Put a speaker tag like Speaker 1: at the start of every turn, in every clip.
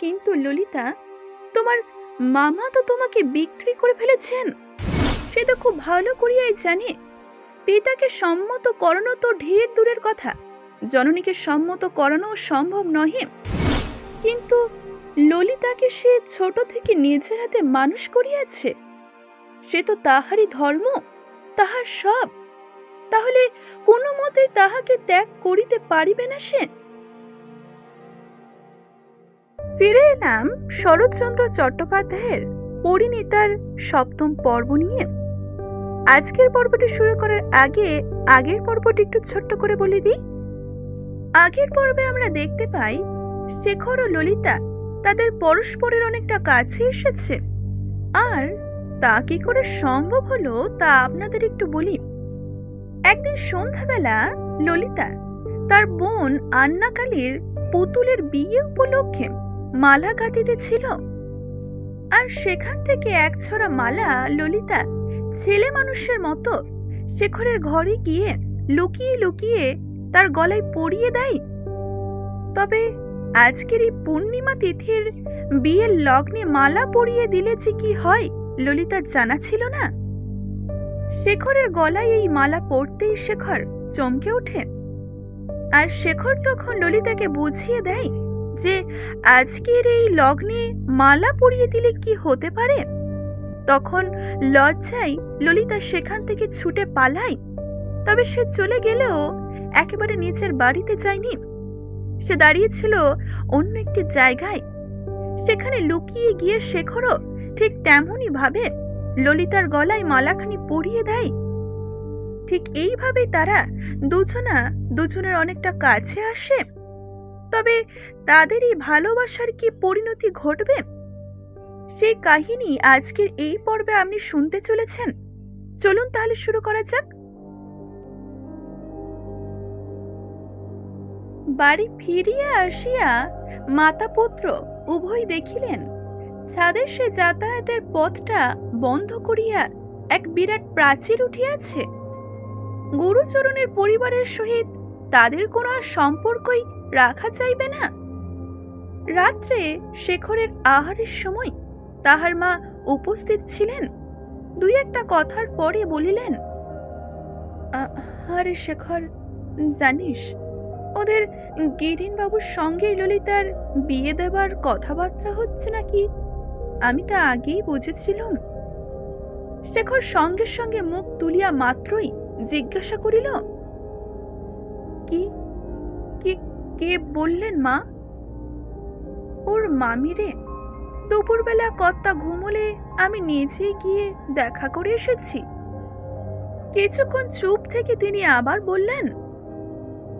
Speaker 1: কিন্তু ললিতা, তোমার মামা তো তোমাকে বিক্রি করে ফেলেছেন। সে তো খুব ভালো করিয়াই জানে। পিতাকে সম্মত করানো তো ঢের দূরের কথা। জননীকে সম্মত করানো সম্ভব নহে। কিন্তু ললিতাকে সে ছোট থেকে নিজের হাতে মানুষ করিয়াছে। সে তো তাহারই ধর্ম, তাহার সব। তাহলে কোনো মতে তাহাকে ত্যাগ করিতে পারিবে না সে? ফিরে এলাম শরৎচন্দ্র চট্টোপাধ্যায়ের পরিণীতার সপ্তম পর্ব নিয়ে। আজকের পর্বটি শুরু করার আগে আগের পর্বটি একটু ছোট্ট করে বলে দিই। আগের পর্বে আমরা দেখতে পাই শেখর ও ললিতা তাদের পরস্পরের অনেকটা কাছে এসেছে। আর তা কি করে সম্ভব হলো তা আপনাদের একটু বলি। একদিন সন্ধ্যাবেলা ললিতা তার বোন আন্নাকালীর পুতুলের বিয়ে উপলক্ষে মালা গাঁথিতে ছিল। আর সেখান থেকে এক ছড়া মালা ললিতা ছেলে মানুষের মতো শেখরের ঘরে গিয়ে লুকিয়ে লুকিয়ে তার গলায় পরিয়ে দেয়। তবে আজকের এই পূর্ণিমা তিথির বিয়ের লগ্নে মালা পরিয়ে দিলে যে কি হয় ললিতার জানা ছিল না। শেখরের গলায় এই মালা পরতেই শেখর চমকে ওঠে। আর শেখর তখন ললিতাকে বুঝিয়ে দেয় যে আজকের এই লগ্নে মালা পরিয়ে দিলে কি হতে পারে? তখন লজ্জায় ললিতা সেখান থেকে ছুটে পালায়। তবে সে চলে গেলেও একেবারে নিচের বাড়িতে যায়নি। সে দাঁড়িয়েছিল অন্য একটি জায়গায়। সেখানে লুকিয়ে গিয়ে শেখরও ঠিক তেমনই ভাবে ললিতার গলায় মালাখানি পরিয়ে দেয়। ঠিক এইভাবেই তারা দুজনা দুজনের অনেকটা কাছে আসে। তবে তাদের এই ভালোবাসার কি পরিণতি ঘটবে? সেই কাহিনী আজকের এই পর্বে আপনি শুনতে চলেছেন। চলুন তাহলে শুরু করা যাক। বাড়ি ফিরিয়া আসিয়া মাতা পুত্র উভয় দেখিলেন। ছাদের সে যাতায়াতের পথটা বন্ধ করিয়া এক বিরাট প্রাচীর উঠিয়াছে। গুরুচরণের পরিবারের সহিত তাদের কোনো আর সম্পর্কই রাখা যাইবে না? রাত্রে শেখরের আহারের সময় তাহার মা উপস্থিত ছিলেন। দুই একটা কথার পরে বলিলেন আরে শেখর, জানিস, ওদের গিরিন বাবুর সঙ্গে ললিতার বিয়ে দেবার কথাবার্তা হচ্ছে নাকি? আমি তা আগেই বুঝেছিলাম। শেখর সঙ্গে সঙ্গে মুখ তুলিয়া মাত্রই জিজ্ঞাসা করিল, কি কি বললেন মা? ওর মামিরে দুপুরবেলা কর্তা ঘুমলে আমি নিজেই গিয়ে দেখা করে এসেছি। কিছুক্ষণ চুপ থেকে তিনি আবার বললেন,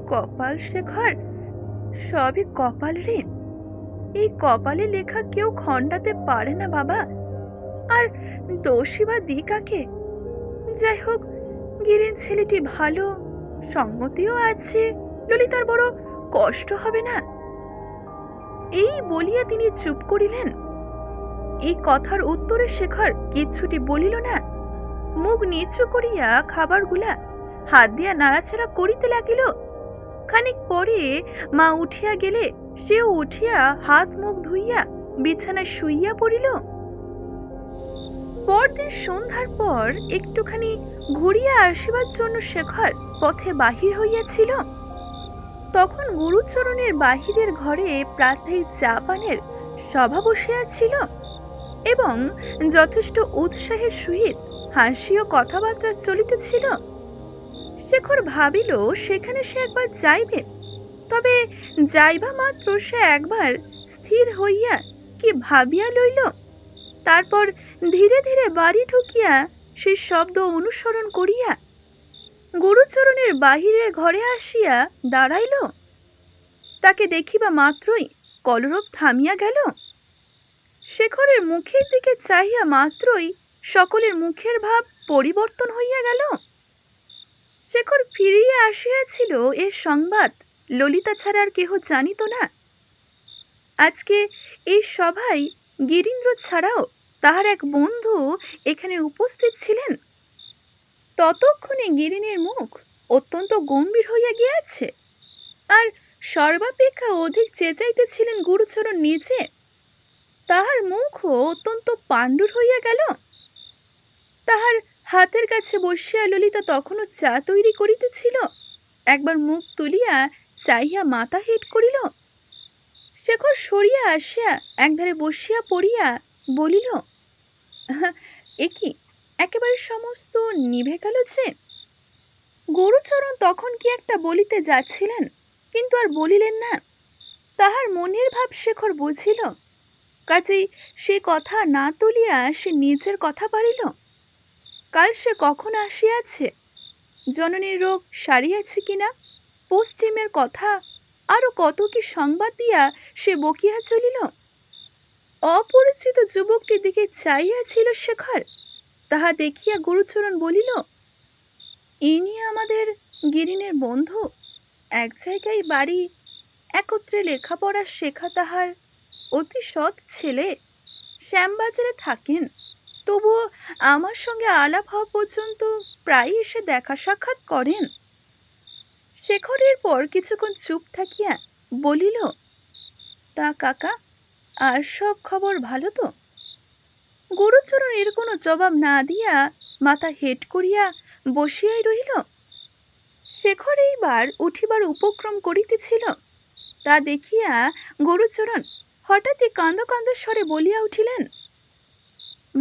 Speaker 1: কপাল শেখর, সবই কপাল রে। এই কপালে লেখা কেউ খণ্ডাতে পারে না বাবা। আর দোষী বা দি কাকে যাই হোক, গিরিন ছেলেটি ভালো, সম্মতিও আছে। ললিতার বড় কষ্ট হবে না? এই বলিয়া তিনি চুপ করিলেন। এই কথার উত্তরে শেখর কিচ্ছুটি বলিল না। মুখ নিচু করিয়া খাবারগুলা হাত দিয়া নাড়াচাড়া করিতে লাগিল। খানিক পরে মা উঠিয়া গেলে সেও উঠিয়া হাত মুখ ধুইয়া বিছানায় শুইয়া পড়িল। পরদিন সন্ধ্যার পর একটুখানি ঘুরিয়া আসিবার জন্য শেখর পথে বাহির হইয়াছিল। তখন গুরুচরণের বাহিরের ঘরে প্রার্থী চা পানের সভা বসিয়াছিল এবং যথেষ্ট উৎসাহের সহিত হাসি ও কথাবার্তা চলিতেছিল। শেখর ভাবিল, সেখানে সে একবার যাইবে। তবে যাইবা মাত্র সে একবার স্থির হইয়া কি ভাবিয়া লইল? তারপর ধীরে ধীরে বাড়ি ঢুকিয়া সে শব্দ অনুসরণ করিয়া গুরুচরণের বাহিরের ঘরে আসিয়া দাঁড়াইল। তাকে দেখিবা মাত্রই কলরব থামিয়া গেল। শেখরের মুখের দিকে চাহিয়া মাত্রই সকলের মুখের ভাব পরিবর্তন হইয়া গেল। শেখর ফিরিয়া আসিয়াছিল এর সংবাদ ললিতা ছাড়া আর কেহ জানিত না। আজকে এই সভায় গিরীন্দ্র ছাড়াও তাহার এক বন্ধু এখানে উপস্থিত ছিলেন। ততক্ষণে গিরিনের মুখ অত্যন্ত গম্ভীর হইয়া গিয়াছে। আর সর্বাপেক্ষা অধিক চেঁচাইতেছিলেন গুরুচরণ নিজে। তাহার মুখও অত্যন্ত পাণ্ডুর হইয়া গেল। তাহার হাতের কাছে বসিয়া ললিতা তখনও চা তৈরি করিতেছিল। একবার মুখ তুলিয়া চাহিয়া মাথা হেট করিল। শেখর সরিয়া আসিয়া একধারে বসিয়া পড়িয়া বলিল, এ কি? একেবারে সমস্ত নিভে গেল যে। গরুচরণ তখন কি একটা বলিতে যাচ্ছিলেন, কিন্তু আর বলিলেন না। তাহার মনের ভাব শেখর বুঝিল। কাজেই সে কথা না তুলিয়া সে নিজের কথা পারিল। কাল সে কখন আসিয়াছে? জননীর রোগ সারিয়াছে কিনা? পশ্চিমের কথা আরও কত কি সংবাদ দিয়া সে বকিয়া চলিল? অপরিচিত যুবকটির দিকে চাইয়াছিল শেখর। তাহা দেখিয়া গুরুচরণ বলিল, ইনি আমাদের গিরিনের বন্ধু। এক জায়গায় বাড়ি, একত্রে লেখাপড়া শেখা তাহার অতি সৎ ছেলে। শ্যামবাজারে থাকেন, তবুও আমার সঙ্গে আলাপ হওয়া পর্যন্ত প্রায় এসে দেখা সাক্ষাৎ করেন। শেখরের পর কিছুক্ষণ চুপ থাকিয়া বলিল, তা কাকা, আর সব খবর ভালো তো? গুরুচরণ এর কোনো জবাব না দিয়া মাথা হেট করিয়া বসিয়াই রহিল। শেখর এইবার উঠিবার উপক্রম করিতেছিল। তা দেখিয়া গুরুচরণ হঠাৎই কান্দ কান্দ স্বরে বলিয়া উঠিলেন,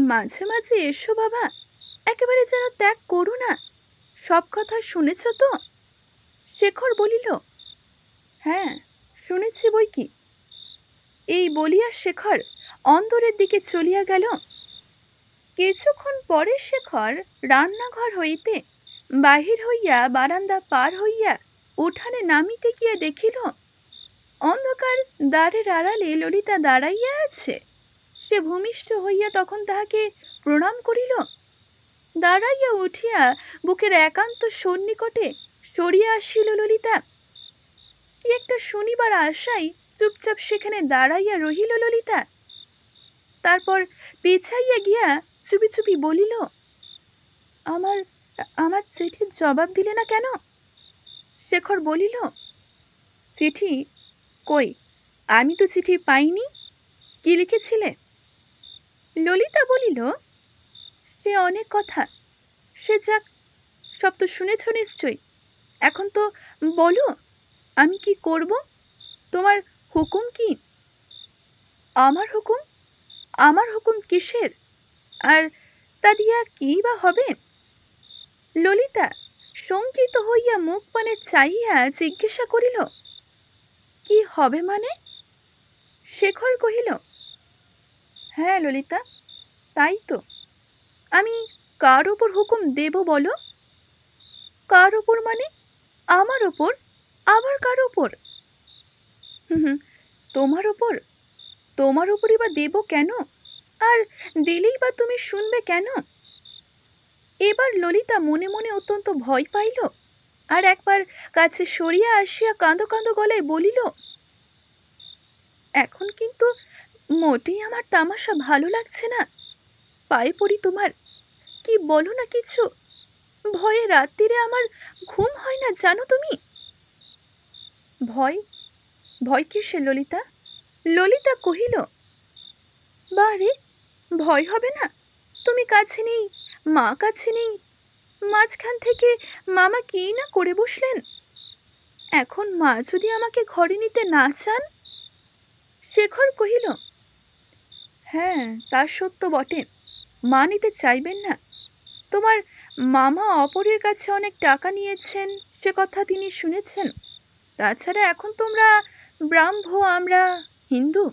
Speaker 1: মাঝে মাঝে এসো বাবা, একেবারে যেন ত্যাগ করো না, সব কথা শুনেছ তো? শেখর বলিল হ্যাঁ শুনেছি বই কি? এই বলিয়া শেখর অন্দরের দিকে চলিয়া গেল। কিছুক্ষণ পরে শেখর রান্নাঘর হইতে বাহির হইয়া বারান্দা পার হইয়া উঠানে নামিতে গিয়া দেখিল, অন্ধকার দ্বারের আড়ালে ললিতা দাঁড়াইয়া আছে। সে ভূমিষ্ঠ হইয়া তখন তাহাকে প্রণাম করিল। দাঁড়াইয়া উঠিয়া বুকের একান্ত সন্নিকটে সরিয়া আসিল ললিতা। কি একটা শনিবার আশায় চুপচাপ সেখানে দাঁড়াইয়া রহিল ললিতা। তারপর পিছাইয়া গিয়া চুপি চুপি বলিল, আমার আমার চিঠির জবাব দিলে না কেন? শেখর বলিল, চিঠি কই? আমি তো চিঠি পাইনি। কি লিখেছিলে? ললিতা বলিল, সে অনেক কথা। সে যাক, সব তো শুনেছ নিশ্চয়ই। এখন তো বলো, আমি কি করব? তোমার হুকুম কি? আমার হুকুম? আমার হুকুম কিসের? আর তা দিয়া কী বা হবে? ললিতা শঙ্কিত হইয়া মুখ পানে চাহিয়া জিজ্ঞাসা করিল কি হবে মানে? শেখর কহিল হ্যাঁ ললিতা তাই তো। আমি কার ওপর হুকুম দেব বলো? কার ওপর মানে? আমার ওপর আবার কার ওপর হুম হুম, তোমার ওপর তোমার উপরই বা দেব কেন? আর দিলেই বা তুমি শুনবে কেন? এবার ললিতা মনে মনে অত্যন্ত ভয় পাইল, আর একবার কাছে সরিয়া আসিয়া কাঁদো কাঁদো গলায় বলিল, এখন কিন্তু মোটেই আমার তামাশা ভালো লাগছে না। পায়ে পড়ি তোমার। কি বলো না কিছু? ভয়ে রাত্রিরে আমার ঘুম হয় না, জানো তুমি? ভয়? ভয় কিসে ললিতা? ললিতা কহিল, বারে, ভয় হবে না? তুমি কাছে নেই, মা কাছে নেই। মাঝখান থেকে মামা কি না করে বসলেন? এখন মা যদি আমাকে ঘরে নিতে না চান? শেখর কহিল হ্যাঁ তা সত্য বটে। মা নিতে চাইবেন না। তোমার মামা অপরের কাছে অনেক টাকা নিয়েছেন, সে কথা তিনি শুনেছেন। তাছাড়া এখন তোমরা ব্রাহ্ম, আমরা হিন্দু?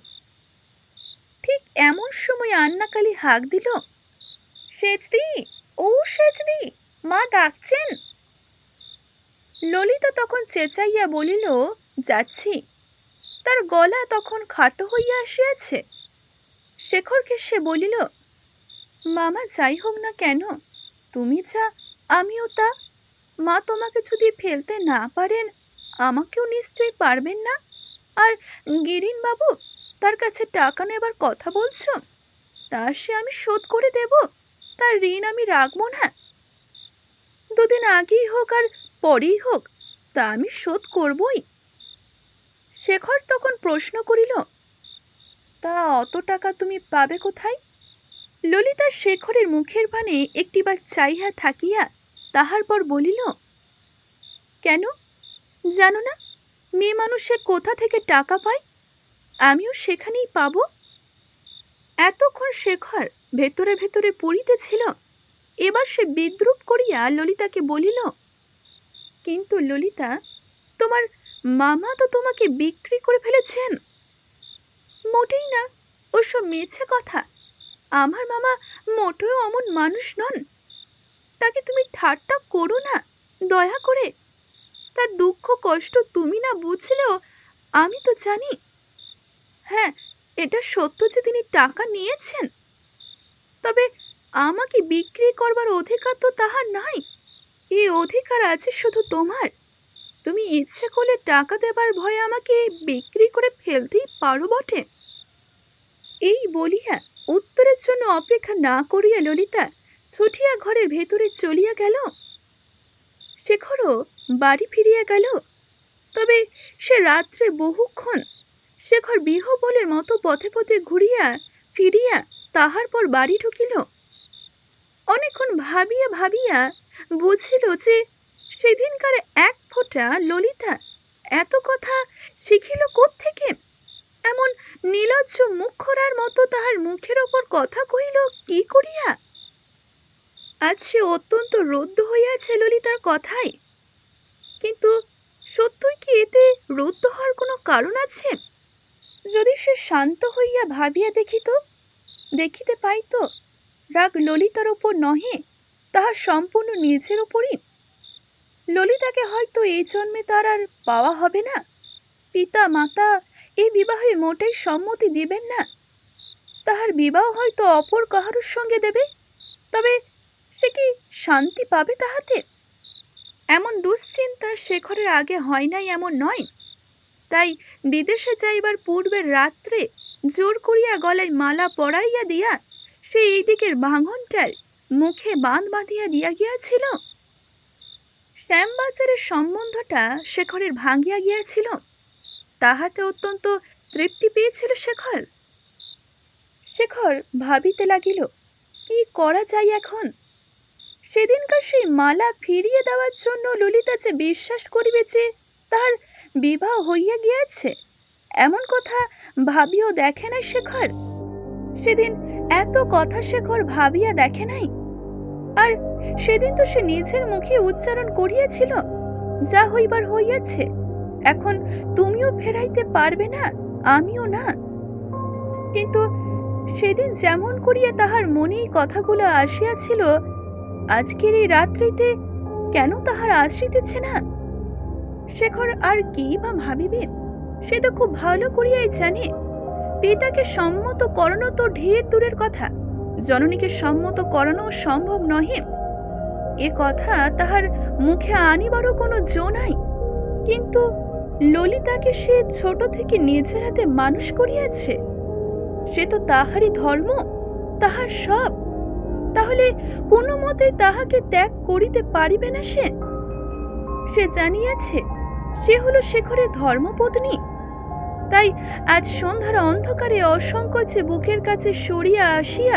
Speaker 1: ঠিক এমন সময় আন্নাকালি হাঁক দিল, সেজদি, ও সেজদি, মা ডাকছেন। ললিতা তখন চেঁচাইয়া বলিল, যাচ্ছি। তার গলা তখন খাটো হইয়া আসিয়াছে। শেখরকে সে বলিল, মামা যাই হোক না কেন, তুমি যা, আমিও তা। মা তোমাকে যদি ফেলতে না পারেন, আমাকেও নিশ্চয়ই পারবেন না? আর গিরিন বাবু তার কাছে টাকা নেবার কথা বলছো? তা সে আমি শোধ করে দেব। তার ঋণ আমি রাখব না। দুদিন আগেই হোক আর পরেই হোক, তা আমি শোধ করবই। শেখর তখন প্রশ্ন করিল, তা অত টাকা তুমি পাবে কোথায়? ললিতা শেখরের মুখের পানে একটিবার চাইয়া থাকিয়া তাহার পর বলিল, কেন? জানো না মেয়ে মানুষে কোথা থেকে টাকা পায়? আমিও সেখানেই পাবো? এতক্ষণ শেখর ভেতরে ভেতরে পড়িতেছিল, এবার সে বিদ্রুপ করিয়া ললিতাকে বলিল, কিন্তু ললিতা, তোমার মামা তো তোমাকে বিক্রি করে ফেলেছেন। মোটেই না, ওসব মিছে কথা। আমার মামা মোটেও অমন মানুষ নন। তাকে তুমি ঠাট্টা করো না, দয়া করে। তার দুঃখ, কষ্ট তুমি না বুঝলেও আমি তো জানি। হ্যাঁ এটা সত্য যে তিনি টাকা নিয়েছেন। তবে আমাকে বিক্রি করবার অধিকার তো তাহার নাই। এই অধিকার আছে শুধু তোমার। তুমি ইচ্ছে করলে টাকা দেবার ভয়ে আমাকে বিক্রি করে ফেলতেই পারো বটে। এই বলিয়া উত্তরের জন্য অপেক্ষা না করিয়া ললিতা ছুটিয়া ঘরের ভেতরে চলিয়া গেল। শেখরও বাড়ি ফিরিয়া গেল। তবে সে রাত্রে বহুক্ষণ শেখর বিহবলের মতো পথে পথে ঘুরিয়া ফিরিয়া তাহার পর বাড়ি ঢুকিল। অনেকক্ষণ ভাবিয়া ভাবিয়া বুঝিল যে সেদিনকার এক ফোঁটা ললিতা এত কথা শিখিল থেকে এমন নীলজ্জ মুখরার মতো তাহার মুখের ওপর কথা কহিল, কি করিয়া? আজ সে অত্যন্ত রুদ্ধ হইয়াছে ললিতার কথায়। কিন্তু সত্যই কি এতে রুদ্ধ হওয়ার কোনো কারণ আছে? যদি সে শান্ত হইয়া ভাবিয়া দেখিত, দেখিতে পাইত রাগ ললিতার ওপর নহে, তাহা সম্পূর্ণ নিজের ওপরই ললিতাকে হয়তো এই জন্মে তার আর পাওয়া হবে না। পিতা, মাতা এই বিবাহে মোটেই সম্মতি দিবেন না। তাহার বিবাহ হয়তো অপর কাহারুর সঙ্গে দেবে, তবে সে কি শান্তি পাবে তাহাতে? এমন দুশ্চিন্তা শেখরের আগে হয় নাই এমন নয়? তাই বিদেশে যাইবার পূর্বের রাত্রে জোর করিয়া গলায় মালা পরাইয়া দিয়া সে এই দিকের ভাঙনটার মুখে বাঁধ বাঁধিয়া দিয়া গিয়াছিল? শ্যামবাজারের সম্বন্ধটা শেখরের ভাঙিয়া গিয়াছিল? তাহাতে অত্যন্ত তৃপ্তি পেয়েছিল শেখর। শেখর ভাবিতে লাগিল, কি করা যায় এখন? সেদিনকার সেই মালা ফিরিয়ে দেওয়ার জন্য ললিতা যে বিশ্বাস করিবে যে তার বিবাহ হইয়া গিয়াছে। এমন কথা ভাবিও দেখে নাই শেখর। সেদিন এত কথা শেখর ভাবিয়া দেখে নাই। আর সেদিন তো সে নিজের মুখে উচ্চারণ করিয়াছিল, যা হইবার হইয়াছে। এখন তুমিও ফেরাইতে পারবে না, আমিও না। কিন্তু সেদিন যেমন করিয়া তাহার মনেই কথাগুলো আসিয়াছিল আজকের এই রাত্রিতে কেন তাহার আসিতেছে না? শেখর আর কি বা ভাবিবে? সে তো খুব ভালো করিয়াই জানে। পিতাকে সম্মত করানো তো ঢের দূরের কথা। জননীকে সম্মত করানো সম্ভব নহে। এ কথা তাহার মুখে আনিবারও কোনো জো নাই। কিন্তু ললিতাকে সে ছোট থেকে নিজের হাতে মানুষ করিয়াছে। সে তো তাহারই ধর্ম, তাহার সব। তাহলে কোনো মতে তাহাকে ত্যাগ করিতে পারিবে না সে? সে জানিয়াছে, সে হলো শেখরের ধর্মপত্নী। তাই আজ সন্ধ্যার অন্ধকারে অসংকোচে বুকের কাছে সরিয়া আসিয়া,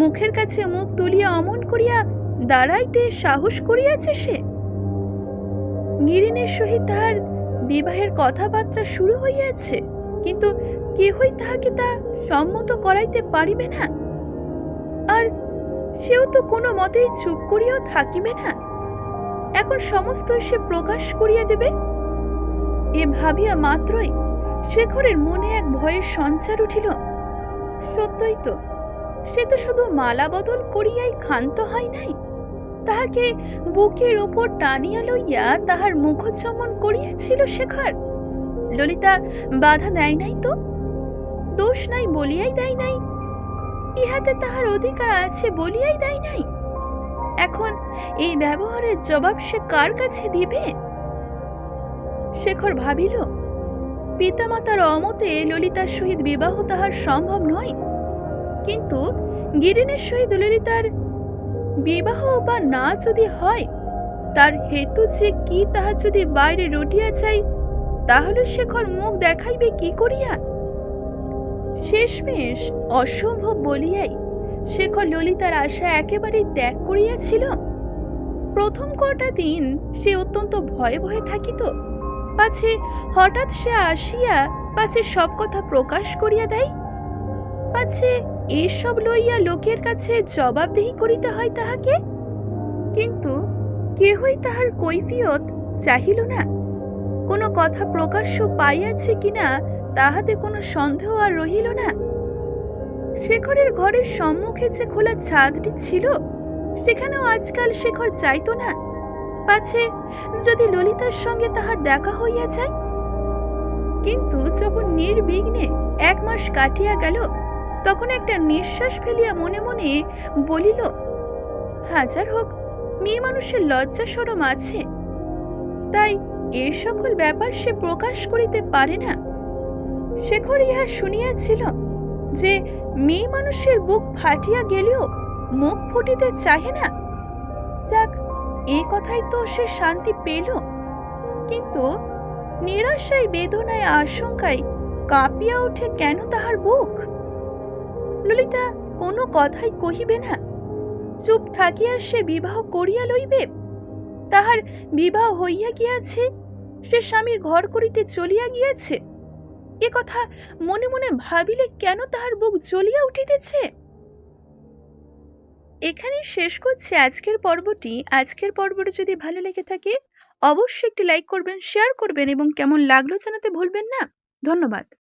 Speaker 1: মুখের কাছে মুখ তুলিয়া অমন করিয়া দাঁড়াইতে সাহস করিয়াছে সে? গিরিনের সহিত তাহার বিবাহের কথাবার্তা শুরু হইয়াছে, কিন্তু কেহই তাহাকে তা সম্মত করাইতে পারিবে না। আর সেও তো কোনো মতেই চুপ করিয়াও থাকিবে না। এখন সমস্ত সে প্রকাশ করিয়া দেবে। এ ভাবিয়া মাত্রই শেখরের মনে এক ভয়ের সঞ্চার উঠিল। সত্যই তো, সে তো শুধু মালা বদল করিয়াই ক্ষান্ত হয় নাই। তাহাকে বুকের ওপর টানিয়া লইয়া তাহার মুখচমন করিয়াছিল শেখর। ললিতা বাধা দেয় নাই তো? দোষ নাই বলিয়াই দেয় নাই। ইহাতে তাহার অধিকার আছে বলিয়াই দেয় নাই। এখন এই ব্যবহারের জবাব সে কার কাছে দিবে? শেখর ভাবিল, পিতামাতার অমতে ললিতার সহিত বিবাহ তাহার সম্ভব নয়। কিন্তু গিরিনের সহিত ললিতার বিবাহ বা না যদি হয়, তার হেতু যে কি তাহা যদি বাইরে রটিয়া যায়, তাহলে শেখর মুখ দেখাইবে কি করিয়া? শেষমেশ অসম্ভব বলিয়াই শেখর ললিতার আশা একেবারেই ত্যাগ করিয়াছিল। প্রথম কটা দিন সে অত্যন্ত ভয়ে ভয়ে থাকিত। পাছে হঠাৎ সে আসিয়া পাছে সব কথা প্রকাশ করিয়া দেয়। পাছে এইসব লইয়া লোকের কাছে জবাবদিহি করিতে হয় তাহাকে? কিন্তু কেহই তাহার কৈফিয়ত চাহিল না। কোনো কথা প্রকাশ্য পাইয়াছে কিনা তাহাতে কোনো সন্দেহ আর রহিল না। শেখরের ঘরের সম্মুখে যে খোলা ছাদটি ছিল, সেখানেও আজকাল শেখর চাইতো না। পাছে যদি ললিতার সঙ্গে তাহার দেখা হইয়া যায়? কিন্তু যখন নির্বিঘ্নে এক মাস কাটিয়া গেল, তখন একটা নিঃশ্বাস ফেলিয়া মনে মনে বলিল, হাজার হোক, মেয়ে মানুষের লজ্জা সরম আছে। তাই এ সকল ব্যাপার সে প্রকাশ করিতে পারে না। শেখর ইহা শুনিয়াছিল যে মেয়ে মানুষের বুক ফাটিয়া গেলেও মুখ ফুটিতে চাহে না। যাক এই কথাই তো সে শান্তি পেল। কিন্তু নিরাশায়, বেদনায়, আশঙ্কায় কাঁপিয়া ওঠে কেন তাহার বুক? ললিতা কোনো কথাই কহিবে না। চুপ থাকিয়া সে বিবাহ করিয়া লইবে। তাহার বিবাহ হইয়া গিয়াছে, সে স্বামীর ঘর করিতে চলিয়া গিয়াছে। এ কথা মনে মনে ভাবিলে কেন তাহার বুক জ্বলিয়া উঠিতেছে? এখানেই শেষ করছি আজকের পর্বটি। আজকের পর্বটি যদি ভালো লেগে থাকে, অবশ্যই একটি লাইক করবেন, শেয়ার করবেন এবং কেমন লাগল জানাতে ভুলবেন না। ধন্যবাদ।